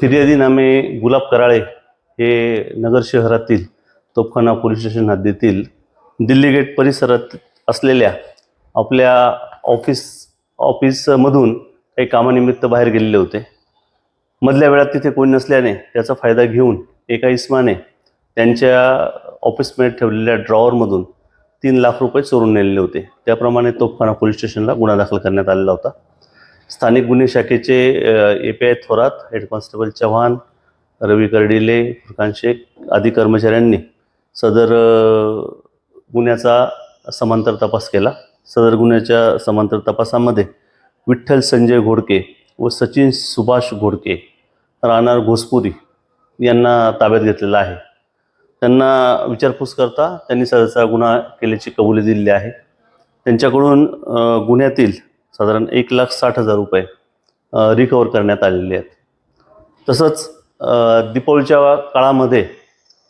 फिर्यादी नामे गुलाब कराळे हे नगर शहरातील तोफखाना पोलीस स्टेशन हद्दीतील दिल्ली गेट परिसरात असलेल्या आपल्या ऑफिस ऑफिसमधून काही कामानिमित्त बाहेर गेलेले होते. मधल्या वेळात तिथे कोणी नसल्याने त्याचा फायदा घेऊन एका इस्माने त्यांच्या ऑफिसमध्ये ठेवलेल्या ड्रॉवरमधून तीन लाख रुपये चोरून नेलेले होते. त्याप्रमाणे तोफखाना पोलीस स्टेशनला गुन्हा दाखल करण्यात आलेला होता. स्थानिक गुन्हे शाखेचे A P I Thorat head constable Chavan Ravi Kardile Furkan Shaikh आदी कर्मचाऱ्यांनी सदर गुन्ह्याचा समांतर तपास केला. सदर गुन्ह्याच्या समांतर तपासामध्ये विठ्ठल संजय घोडके व सचिन सुभाष घोडके राहणार घोसपुरी यांना ताब्यात घेतलेला आहे. त्यांना विचारपूस करता त्यांनी सदरचा गुन्हा केल्याची कबुली दिलेली आहे. त्यांच्याकडून गुन्ह्यातील साधारण एक लाख साठ हजार रुपये रिकवर करण्यात आलेले आहेत. तसंच दीपावलीच्या काळामध्ये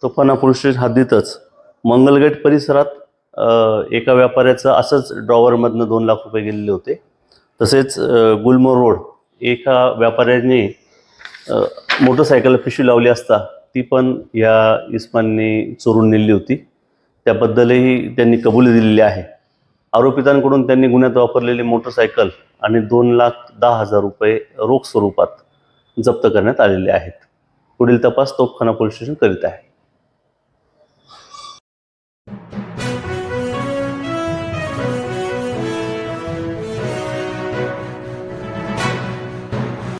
तोफाना पोलीस स्टेशन हद्दीतच मंगलगेट परिसरात एका व्यापाऱ्याचं असंच ड्रॉवरमधनं दोन लाख रुपये गेलेले होते. तसेच गुलमोर रोड एका व्यापाऱ्याने मोटरसायकल पिशवी लावली असता ती पण या इस्मानने चोरून नेली होती. त्याबद्दलही त्यांनी कबुली दिलेली आहे. आरोपितांकडून त्यांनी गुन्ह्यात वापरलेली मोटरसायकल आणि दोन लाख दहा हजार रुपये रोख स्वरूपात जप्त करण्यात आलेले आहेत. पुढील तपास तोफखाना पोलीस स्टेशन करीत आहे